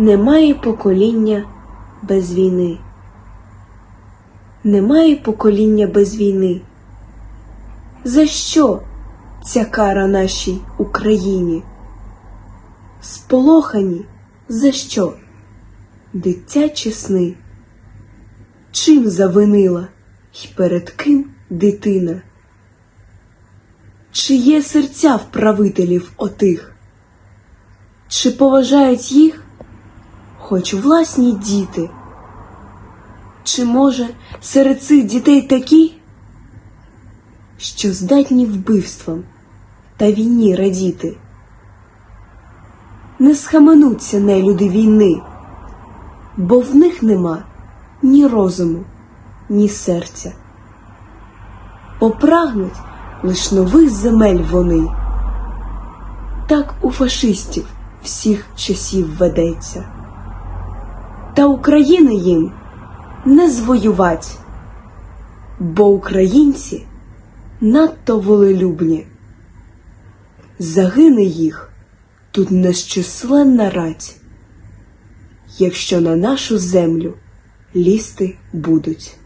Немає покоління без війни. Немає покоління без війни. За що ця кара нашій Україні? Сполохані за що? Дитячі сни. Чим завинила й перед ким дитина? Чи є серця в правителів отих? Чи поважають їх, хоч власні діти? Чи може серед цих дітей такі, що здатні вбивствам та війні радіти? Не схаменуться нелюди війни, бо в них нема ні розуму, ні серця. Попрагнуть лиш нових земель вони. Так у фашистів всіх часів ведеться. Та України їм не звоювать, бо українці надто волелюбні. Загине їх тут нещисленна рать, якщо на нашу землю лізти будуть.